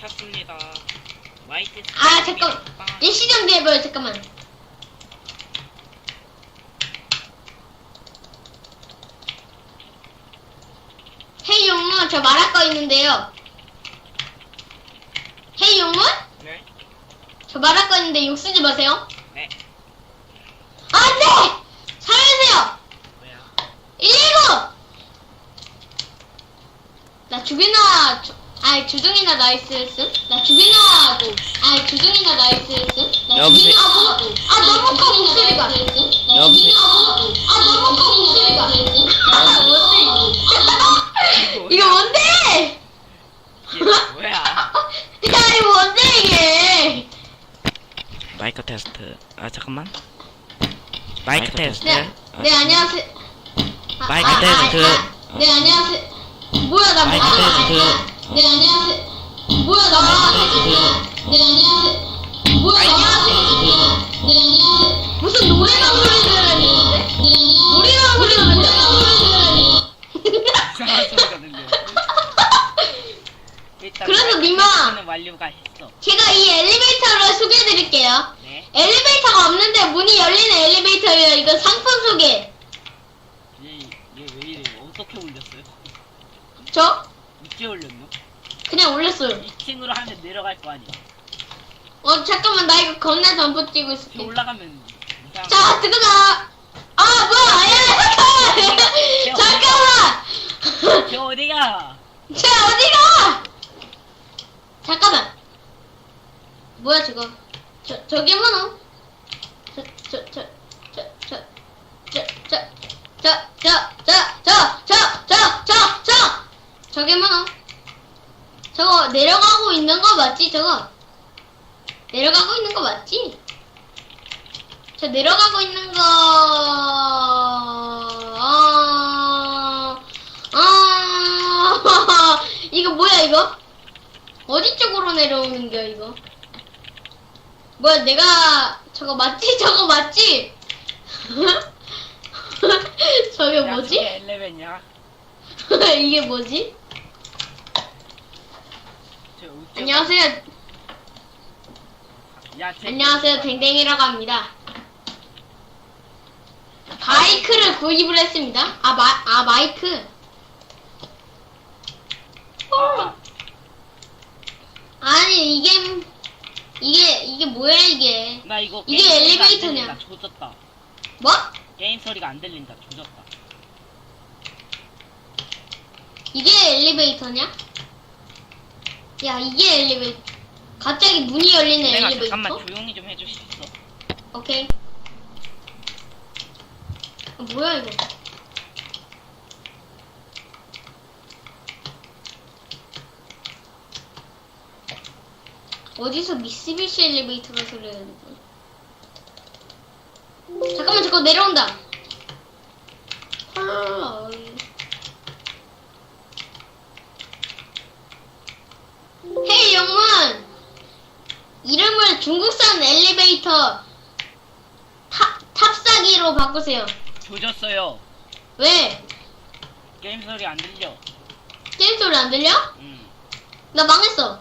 켰습니다. 화이트. 아 잠깐 빵. 일시정지 해봐요 잠깐만 헤이 용문 저 말할 거 있는데요 헤이 용문? 네. 저 말할 거 있는데 욕 쓰지 마세요 네. 안돼! 살려주세요 뭐야? 119! 나 주, 아니 주둥이나 나이스 했음? 나 그, 아니 주둥이나 나이스 했음? 나 여보세요? 주빈아 뭐, 아 너무 커 목소리가 여보세요? 아 너무 커 목소리가 아 뭔데 이거 뭔데? 이게 뭐야? 야 이거 뭔데 이게 마이크 테스트. 아 잠깐만. 마이크 테스트. 네, 아, 네 안녕하세요 아, 마이크 아, 아, 테스트. 아, 네 안녕하세요 뭐야 나 마이크 아, 아, 테스트. 아, 네 안녕하세요 뭐야 나 마이크 테스트. 네 안녕하세요 뭐야 나 마이크 네 안녕하세요 무슨 노래방 소리 들으는데 노래방 소리 들으는데 이상한 소리가 들려. 일단 그래서 니마. 테스트는 완료가 했어. 제가 이 엘리베이터를 소개해드릴게요 네. 엘리베이터가 없는데 문이 열리는 엘리베이터예요 이거 상품 소개 얘 얘 왜 이래? 어떻게 올렸어요? 저 이제 올렸노? 그냥 올렸어요 2층으로 하면 내려갈 거 아니야. 어 잠깐만 나 이거 겁나 점프 뛰고 이렇게 있을게 올라가면 이상. 자 들어가 아 뭐야 야 잠깐만 잠깐만 저 어디가? 자 어디가 잠깐만 뭐야 저거 저 저기 뭐노 저저저저저저저저저저저저 내려가고 있는 거 맞지 저거 내려가고 있는 거 맞지? 저 내려가고 있는 거, 아, 아, 이거 뭐야, 이거? 어디 쪽으로 내려오는 거야, 이거? 뭐야, 내가, 저거 맞지? 저거 맞지? 저게 야, 뭐지? 이게 뭐지? 안녕하세요. 야, 제- 안녕하세요. 댕댕이라고 합니다. 바이크를 구입을 했습니다. 아, 마, 아 마이크. 아니, 이게, 이게, 이게 뭐야, 이게. 나 이거 이게 게임 소리가 안 엘리베이터냐? 들린다. 조졌다. 뭐? 게임 소리가 안 들린다. 조졌다. 이게 엘리베이터냐? 야, 이게 엘리베이터. 갑자기 문이 열리는 내가 엘리베이터? 잠깐만 조용히 좀 해줄 수 있어. 오케이. 아, 뭐야, 이거. 어디서 미쓰비시 엘리베이터가 소리가 나는 거야? 잠깐만, 저거 내려온다. 헐. 헤이, 영문! 이름을 중국산 엘리베이터 탑, 탑사기로 바꾸세요. 조졌어요. 왜? 게임 소리 안 들려. 게임 소리 안 들려? 음. 나 망했어.